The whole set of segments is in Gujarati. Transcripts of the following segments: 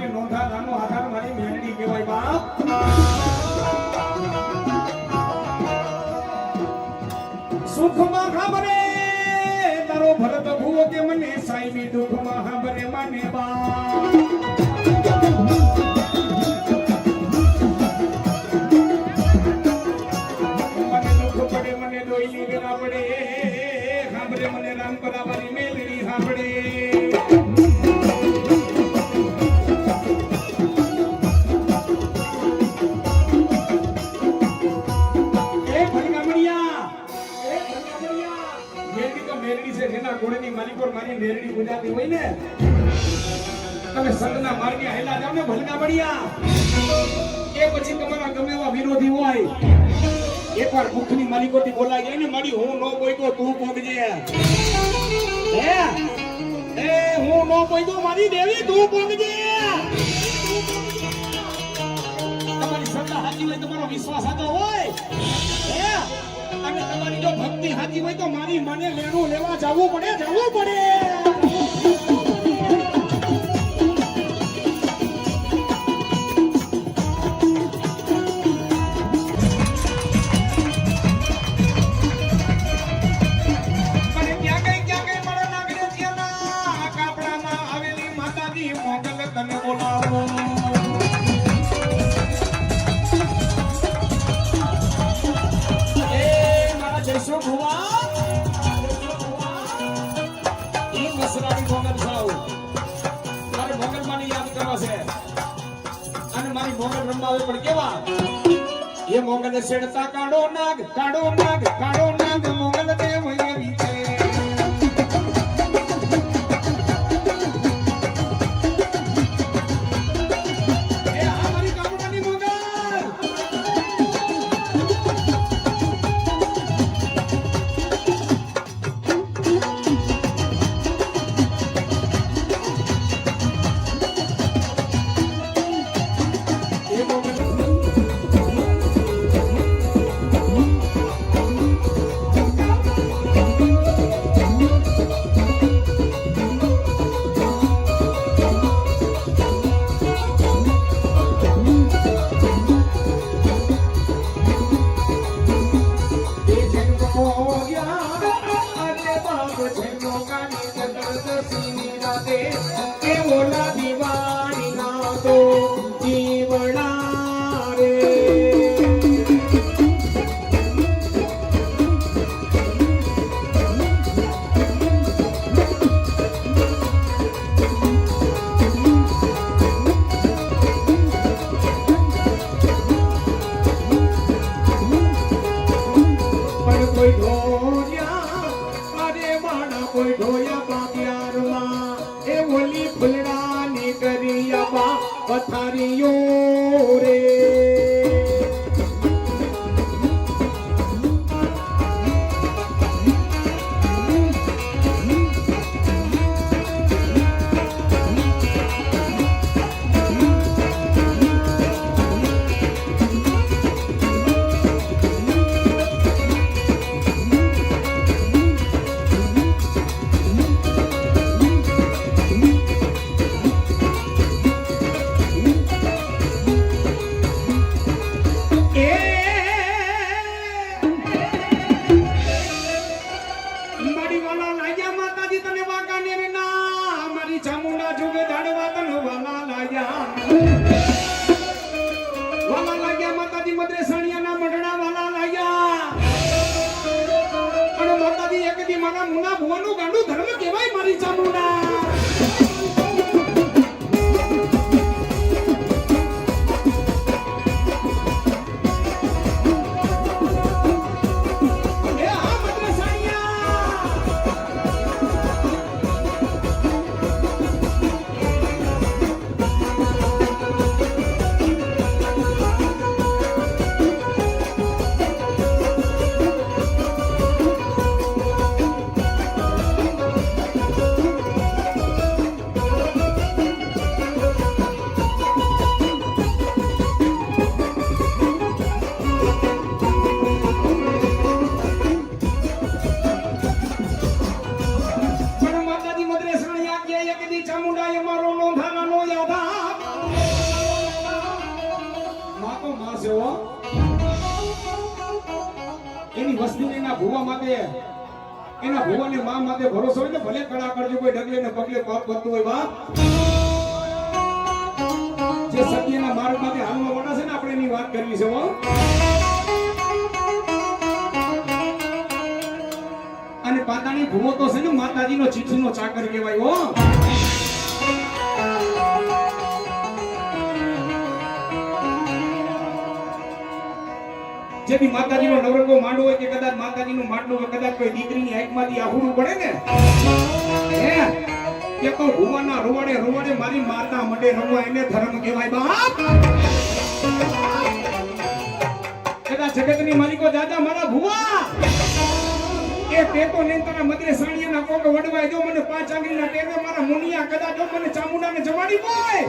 નો નોંધા નાનો આધાર મારી મેળડી કહેવાય, બાપ. સુખમાં ખબરે તારો ભરત ભૂવો કે મને સાઈબી દુઃખમાં ખબરે મને બાપ. મને રામ કરાવાની મેલડી સાંભળે ગુજાતી હોય ને તમે સંતના માર્ગે હેલા જાવ ને ભલગામણિયા એ પછી તમારા ગમે એવા વિરોધી હોય, એકવાર મુખની માલિકોથી બોલાઈ જાય ને, મારી હું નો બોઈતો તું પોગજે. હે? એ, હું નો બોઈતો મારી દેવી, તું પોગજે. તમારી શ્રદ્ધા હાજી હોય, તમારો વિશ્વાસ હતો હોય. હે? અને તમારી જો ભક્તિ હાજી હોય, તો મારી મને લેણું લેવા જવું પડે જવું પડે. મોગલ શેડતા કાઢો નાગ કાઢો નાગ કાળો અને બાપ જન્મો ગાની રાતે મારા મુના ભુવાનું ગાંડું ધર્મ કહેવાય મારી ચામુંડા વસ્તીને એના ભુવા માટે, એના ભૂવાને મા માટે ભરોસો હોય ને ભલે કડા કરજો, કોઈ ડગલે ને પગલે પગ બનતું હોય બાપ. જે સત્યના માર્ગ માટે હાલમાં મોટા છે ને, આપણે એની વાત કરવી છે, હો. અને પાતાની ભૂવો તો છે ને, માતાજીનો ચીઠીનો ચાકર કહેવાય, હો. જેથી માતાજીનો નવરંગો માંડો હોય કે કદાચ માતાજીનું હોય, કદાચ કોઈ દીકરીની આંખમાંથી આહુડું પડે ને? હે? કે તો ભુવાના રોવાડે રોવાડે મારી માતા મડે રમવા એને ધર્મ કહેવાય, બાપ! કદાચ જગતની માલિકો, દાદા, મારા ભુવા! એ તો ને તારા મદરે સાણિયાના કોક વડવાય, જો મને પાંચ આંગળીના ટેકે, મારા મુનિયા કદાચ જો મને ચામુંડાને જમાડી બોય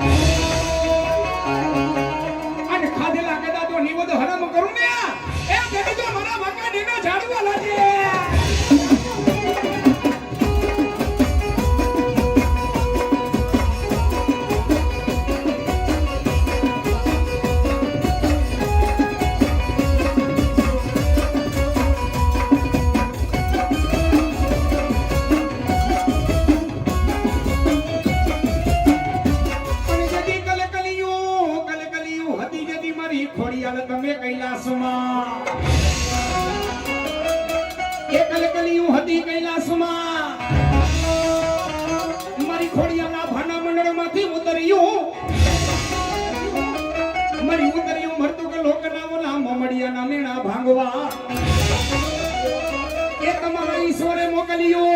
you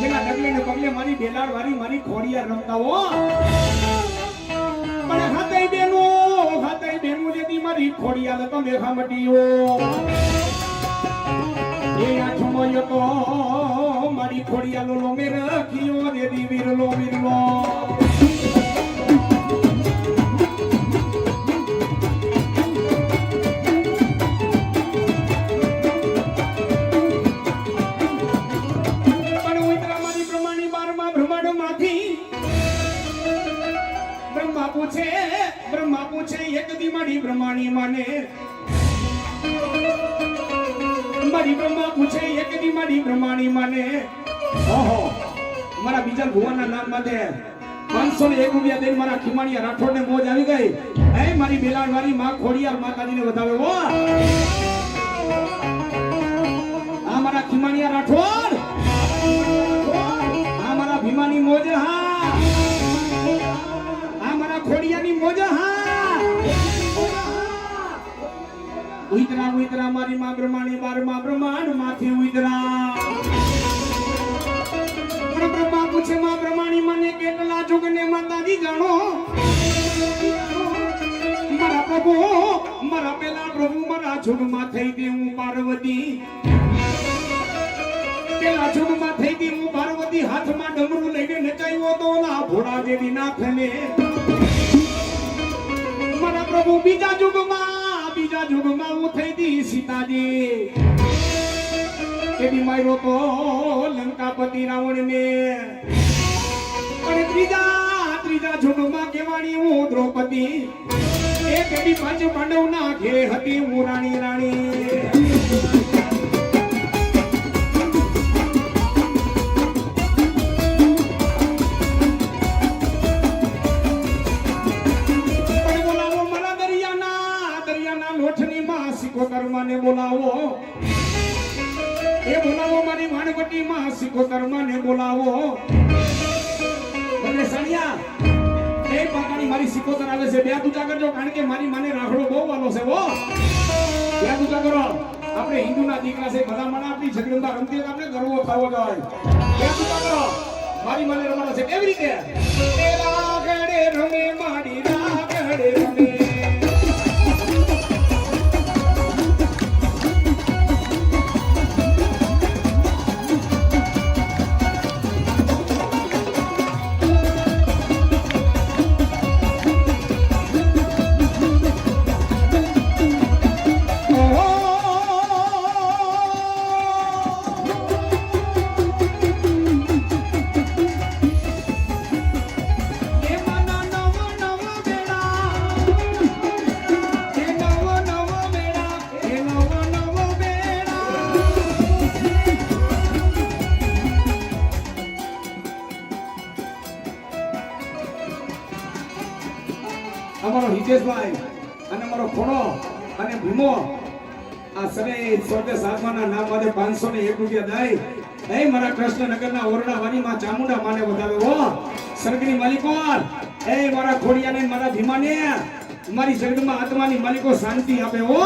જેના ડગલે ને પગલે મારી બેલાડ વાળી મારી ખોડિયા રમતા હો. પણ હાથઈ બેનો હાથઈ બેનો જેથી મારી ખોડિયા તમે મેઘા મટીઓ એ આઠમો તો મારી ખોડિયા લો મેર રખિયો દેદી વીરલો વીરલો. ઓહો મારા બીજા ભુવનના નામ માટે પાંચસો ને એક રૂપિયા દઈને મારા ખીમાણીયા રાઠોડ ને મોજ આવી ગઈ. હે, મારી બેલાડ વાળી માં ખોડિયાર માતાજીને વધાવે, હો. આ મારા ખીમાણીયા રાઠોડ. આ મારા ભીમાની મોજ, હા. આ મારા ખોડિયાની મોજ, હા. ઉતરા ઉતરા મારી માં બ્રહ્માણી, બારમાં બ્રહ્માંડ માથે બ્રહ્મા પૂછે માં પ્રમાણી મને કેટલા જુગને માતાજી જાણો? મારા પ્રભુ, મારા પેલા પ્રભુ, મારા જુગમાં થઈ ગઈ હું પાર્વતી. પેલા જુગમાં થઈ ગઈ હું પાર્વતી, હાથમાં ડમરું લઈને નચાયો તો ના ભોળા દેવી નાથને. મારા પ્રભુ, બીજા યુગમાં બીજા યુગમાં હું થઈ ગઈ સીતાજી. એની માર્યો તો લંકાપતિ રાવણને. અને ત્રીજા ત્રીજા યુગમાં કેવાણી હું દ્રૌપદી. એક એની પાંચ પાંડવના ઘે હતી હું રાણી રાણી. માં ને બોલાવો. એ પાકાની મારી સિકોતર આવે છે. બે દુજા કરજો, કારણ કે મારી માને રાખડો બહુ વાલો છે, હો. બે દુજા કરો. આપણે હિન્દુના દીકરા છે, બધા મને આપણી જગદંબા રમતી આપણે ગર્વ થવો જોઈએ બે દુજા કરો. મારી મને રમાડો છે. કેવી રીતે? રમે મારી અમારો અને ભીમો. આ સમય સ્વર્ગે સાતમાના નામ માટે પાંચસો ને એક રૂપિયા દાય એ મારા કૃષ્ણનગરના ઓરડા વાની માં ચામુંડા માને વધાવે હો. સ્વર્ગની માલિકો એ મારા ખોડિયાને મારા ભીમાને. મારી જગતમાં આત્માની માલિકો શાંતિ આપે હો.